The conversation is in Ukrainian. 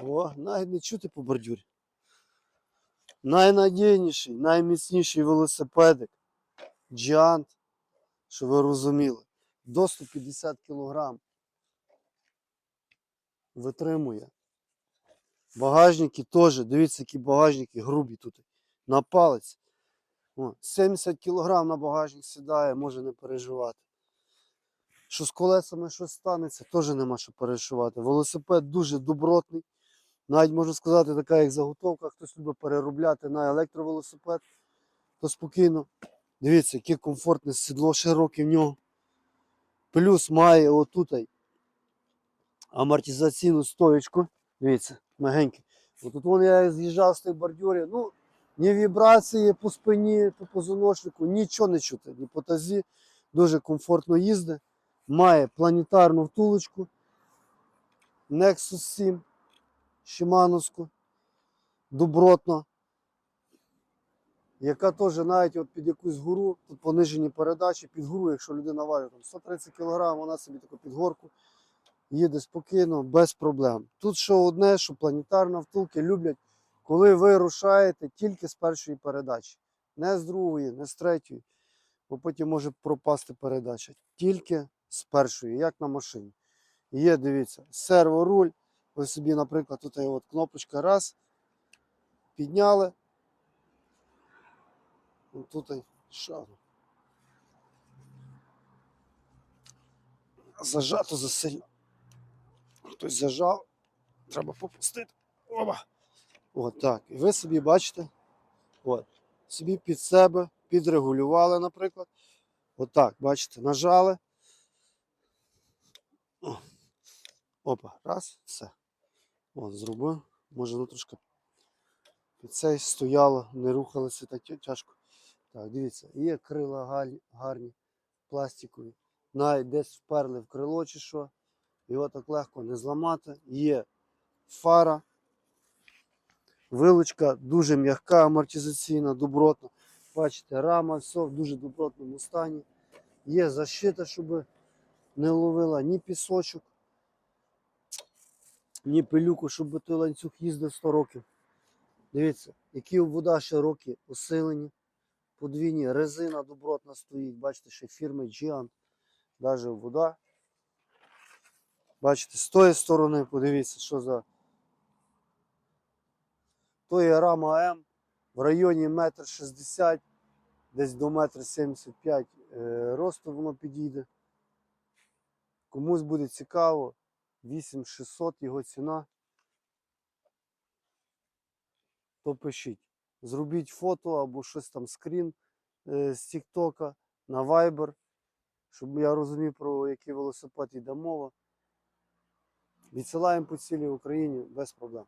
О, навіть не чути по бордюрі. Найнадійніший, найміцніший велосипедик. Giant, що ви розуміли. До 150 кг. Витримує. Багажники теж, дивіться, які багажники грубі тут. На палець. О, 70 кг на багажник сідає, може не переживати. Що з колесами щось станеться, теж нема що переживати. Велосипед дуже добротний. Навіть можна сказати, така як заготовка, хтось любить переробляти на електровелосипед, то спокійно. Дивіться, яке комфортне сідло широке в нього. Плюс має отут амортизаційну стоєчку. Дивіться, мягенький. Отут вон я з'їжджав з тих бордюрів. Ну, ні вібрації по спині, по позвоночнику, нічого не чути. Ні по тазі. Дуже комфортно їздить. Має планетарну втулочку. Nexus 7. Шимановську. Добротно. Яка теж навіть от під якусь гору, тут понижені передачі, під гору, якщо людина важить там 130 кг, вона собі таку під горку їде спокійно, без проблем. Тут що одне, що планетарна втулки люблять, коли ви рушаєте тільки з першої передачі. Не з другої, не з третьої, бо потім може пропасти передача. Тільки з першої, як на машині. Є, дивіться, серворуль. Ви собі, наприклад, тут є от кнопочка раз. Підняли. Тут шагу. Зажато засильно. Хтось зажав. Треба попустити. Оба. От так. І ви собі бачите. От. Собі під себе підрегулювали, наприклад. Отак, бачите, нажали. Опа, раз, все. От, зробив. Може, воно трошки під цей стояло, не рухалося так тяжко. Так, дивіться, є крила гарні, пластикові. Навіть десь вперли в крило чи що. Його так легко не зламати. Є фара. Вилучка дуже м'яка, амортизаційна, добротна. Бачите, рама, все в дуже добротному стані. Є защита, щоб не ловила ні пісочок, ні пилюку, щоб той ланцюг їздив 100 років. Дивіться, які вода широкі, усилені, подвійні, резина добротна стоїть. Бачите, ще фірми Giant, навіть вода. Бачите, з тої сторони, подивіться, що за. То є рама М в районі 1,60 м, десь до 1,75 м е, росту воно підійде. Комусь буде цікаво, 8600 його ціна. То пишіть. Зробіть фото або щось там скрін е, з Тіктока на Viber, щоб я розумів, про який велосипед йде мова. Відсилаємо по цілій Україні без проблем.